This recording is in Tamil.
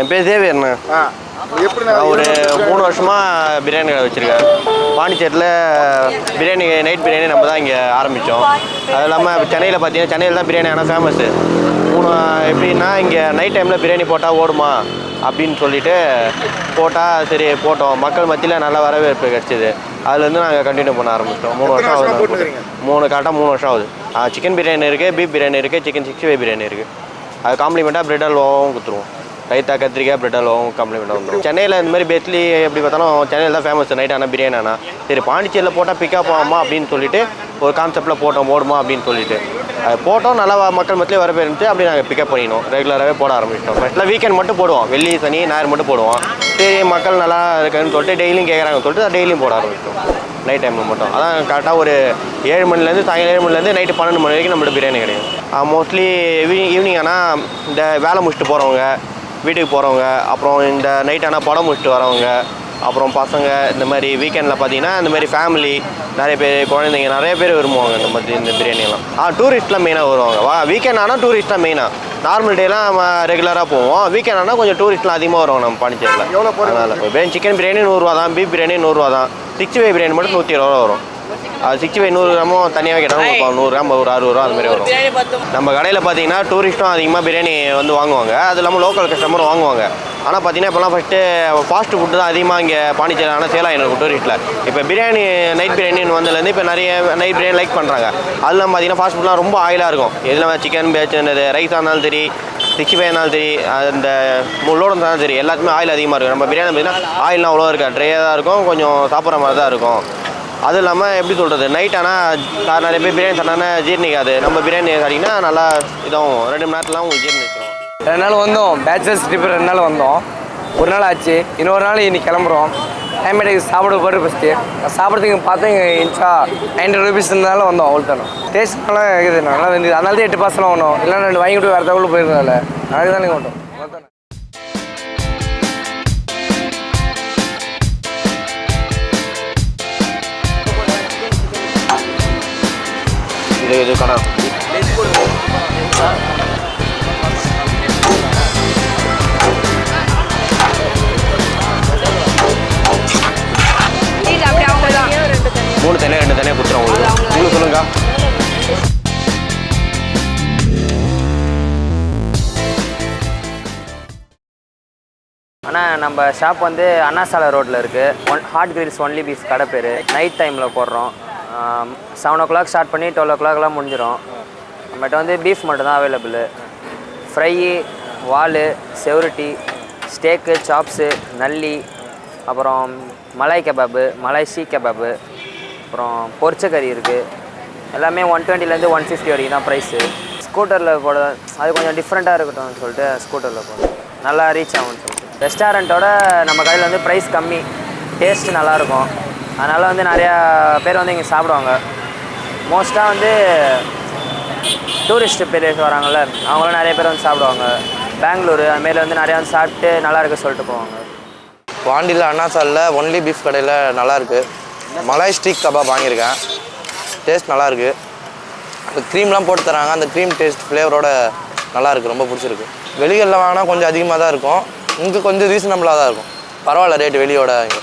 என் பேர் நான் ஒரு மூணு வருஷமாக பிரியாணி கடை வச்சுருக்கேன். பாண்டிச்சேரியில் பிரியாணி நைட் பிரியாணி நம்ம தான் இங்கே ஆரம்பித்தோம் அது இல்லாமல் இப்போ சென்னையில் பார்த்தீங்கன்னா சென்னையில் தான் பிரியாணி ஆனால் ஃபேமஸ்ஸு மூணு எப்படின்னா இங்கே நைட் டைமில் பிரியாணி போட்டால் ஓடுமா அப்படின்னு சொல்லிட்டு போட்டால் சரி போட்டோம். மக்கள் மத்தியில் நல்ல வரவேற்பு கிடச்சிது. அதுலேருந்து நாங்கள் கண்டினியூ பண்ண ஆரம்பிச்சிட்டோம். மூணு வருஷம் ஆகுது? மூணு கரெக்டாக மூணு வருஷம் ஆகுது. சிக்கன் பிரியாணி இருக்குது பீஃப் பிரியாணி இருக்குது சிக்கன் சிக்ஸ்டி ஃபைவ் பிரியாணி இருக்குது அது காம்ப்ளிமெண்ட்டாக பிரெட் அல்வாவும் கொடுத்துருவோம் ரைத்தா கத்திரிக்காய் பிரெட் அல்வாவும் காம்ப்ளிமெண்ட்டாக வந்துடும் சென்னையில் இந்த மாதிரி பெத்லி எப்படி பார்த்தாலும் சென்னையில் தான் ஃபேமஸ் நைட் ஆனால் பிரியாணி ஆனால் சரி பாண்டிச்சேரியில் போட்டால் பிக்கப் ஆகுமா அப்படின்னு சொல்லிட்டு ஒரு கான்செப்ட்டில் போட்டோம் ஓடுமா அப்படின்னு சொல்லிட்டு. அது போட்டோம் நல்லா மக்கள் மத்தியிலே வர இருந்துச்சு. அப்படி நாங்கள் பிக்கப் பண்ணினோம். ரெகுலராகவே போட ஆரம்பிச்சிட்டோம். ஃபஸ்ட்டில் வீக்கெண்ட் மட்டும் போடுவோம். வெள்ளி சனி ஞாயிறு மட்டும் போடுவோம். சரி மக்கள் நல்லா இருக்குன்னு சொல்லிட்டு டெய்லியும் கேட்குறாங்கன்னு சொல்லிட்டு டெய்லியும் போட ஆரம்பிச்சிட்டோம். நைட் டைமில் மட்டும். அதான் கரெக்டாக ஒரு ஏழு மணிலேருந்து சாயங்காலம் ஏழு மணிலேருந்து நைட்டு பன்னெண்டு மணி வரைக்கும் நம்மள்ட்ட பிரியாணி கிடைக்கும். மோஸ்ட்லி ஈவினிங் ஈவினிங் ஆனால் இந்த வேலை முடிச்சுட்டு போகிறவங்க வீட்டுக்கு போகிறவங்க அப்புறம் இந்த நைட் ஆனால் படம் முடிச்சுட்டு வரவங்க அப்புறம் பசங்க இந்த மாதிரி வீக்கெண்டில் பார்த்தீங்கன்னா இந்த மாதிரி ஃபேமிலி நிறைய பேர் குழந்தைங்க நிறைய பேர் விரும்புவாங்க இந்த மாதிரி இந்த பிரியாணிலாம் ஆ டூரிஸ்ட்லாம் மெயினாக வருவாங்க. வா வீக்கெண்ட் ஆனால் டூரிஸ்ட்லாம் மெயினாக நார்மல் டேலாம் நம்ம ரெகுலராக போவோம். வீக்கெண்ட் ஆனால் கொஞ்சம் டூரிஸ்ட்லாம் அதிகமாக வருவாங்க நம்ம பாண்டிச்சேரியில். எவ்வளோ அதனால் சிக்கன் பிரியாணி நூறுரூவா தான் பீஃப் பிரியாணி நூறுரூவா தான். சிக்ஸ்டி ஃபைவ் பிரியாணி மட்டும் நூற்றி இருபது ரூபா வரும். அது சிக்ஸ்டி ஃபைவ் நூறு கிராமும் தனியாக கேட்டாலும் ஒரு நூறு கிராம் ஒரு அறுபது ரூபா அந்த மாதிரி வரும். நம்ம கடையில் பார்த்தீங்கன்னா டூரிஸ்ட்டும் அதிகமாக பிரியாணி வந்து வாங்குவாங்க. அது இல்லாமல் லோக்கல் கஸ்டமரும் வாங்குவாங்க. ஆனால் பார்த்தீங்கன்னா இப்போலாம் ஃபஸ்ட்டு ஃபாஸ்ட் ஃபுட்டு தான் அதிகமாக இங்கே பாண்டிச்சேரி ஆனால் சேலம் எனக்கு டூரிஸ்ட்டில் இப்போ பிரியாணி நைட் பிரியாணின்னு வந்ததுலேருந்து இப்போ நிறைய நைட் பிரியாணி லைக் பண்ணுறாங்க அதெல்லாம் பார்த்தீங்கன்னா ஃபாஸ்ட் ஃபுட்லாம் ரொம்ப ஆயிலாக இருக்கும். எதுலாம் சிக்கன் பேச்சு ரைஸாக இருந்தாலும் சரி சிக்ஸ்டி ஃபைவ் இருந்தாலும் சரி அந்த முள்ளோடு இருந்தாலும் சரி எல்லாத்துக்குமே ஆயில் அதிகமாக இருக்கும். நம்ம பிரியாணி பார்த்தீங்கன்னா ஆயில்லாம் அவ்வளோ இருக்கா ட்ரையாக தான் இருக்கும். கொஞ்சம் சாப்பிட்ற மாதிரி தான் இருக்கும். அதுவும் இல்லாமல் எப்படி சொல்கிறது நைட் ஆனால் நிறைய பேர் பிரியாணி சாப்பிட்டாங்கன்னா ஜீர்ணிக்காது நம்ம பிரியாணி சாப்பிட்டிங்கன்னா நல்லா இதாகும் ரெண்டு மணி நேரத்துலாம் உங்களுக்கு ஜீர்ணிச்சிடும் ரெண்டு நாள் வந்தோம். பேச்சுலர்ஸ் ட்ரிப் ரெண்டு நாள் வந்தோம். ஒரு நாள் ஆச்சு. இன்னொரு நாள் இன்னைக்கு கிளம்புறோம். டைமேட்டுக்கு சாப்பிட போட்டு ஃபஸ்ட்டு சாப்பிட்றதுக்கு பார்த்தா இங்கே இன்ச்சா நைன்டி ருபீஸ் இருந்தாலும் வந்தோம் அவ்வளோ தானே டேஸ்ட் நல்லா இருக்குது நல்லா இருந்தது. அதனால தான் எட்டு பாசலாம் வந்தோம் இல்லைன்னா ரெண்டு வாங்கிட்டு வேறு தகவல் போயிருந்தால அதுக்கு தான் நீங்கள் இது இது கடை. மூணு தனியாக ரெண்டு தனியாக கொடுத்துருவோம் உங்களுக்கு. உங்களுக்கு சொல்லுங்க. ஆனால் நம்ம ஷாப் வந்து அண்ணா சாலை ரோட்டில் இருக்குது one hot grills only beef கடை பேர். நைட் டைமில் போடுறோம். செவன் ஓ கிளாக் ஸ்டார்ட் பண்ணி டுவெல் ஓ கிளாக்லாம் முடிஞ்சிடும் நம்மகிட்ட வந்து பீஃப் மட்டும் தான் அவைலபிள் ஃப்ரை வால் செவரிட்டி ஸ்டேக்கு சாப்ஸு நல்லி அப்புறம் மலாய் கபாபு மலாய் ஷீ கபாபு அப்புறம் பொரிச்ச கறி இருக்குது எல்லாமே ஒன் டுவெண்ட்டிலேருந்து ஒன் ஃபிஃப்டி வரைக்கும் தான் ப்ரைஸு ஸ்கூட்டரில் போட அது கொஞ்சம் டிஃப்ரெண்ட்டாக இருக்கட்டும்னு சொல்லிட்டு ஸ்கூட்டரில் போடுறோம் நல்லா ரீச் ஆகும்னு சொல்லிட்டு. ரெஸ்டாரண்ட்டோட நம்ம கடையில் வந்து ப்ரைஸ் கம்மி. டேஸ்ட் நல்லாயிருக்கும் அதனால் வந்து நிறையா பேர் வந்து இங்கே சாப்பிடுவாங்க. மோஸ்ட்டாக வந்து டூரிஸ்ட்டு பிளேஸ் வராங்கள்ல அவங்களும் நிறைய பேர் வந்து சாப்பிடுவாங்க. பெங்களூரு அதுமாரி வந்து நிறையா வந்து சாப்பிட்டு நல்லா இருக்கு சொல்லிட்டு போவாங்க. பாண்டியில் அண்ணாசாலில் ஒன்லி பீஃப் கடையில் நல்லாயிருக்கு மலாய் ஸ்டீக் கபாப் வாங்கியிருக்கேன். டேஸ்ட் நல்லாயிருக்கு அந்த க்ரீம்லாம் போட்டு தராங்க. அந்த க்ரீம் டேஸ்ட் ஃப்ளேவரோட நல்லாயிருக்கு ரொம்ப பிடிச்சிருக்கு. வெளிகளில் வாங்கினா கொஞ்சம் அதிகமாக தான் இருக்கும். இங்கே கொஞ்சம் ரீசனபிளாக தான் இருக்கும். பரவாயில்ல ரேட் வெளியோட இங்கே.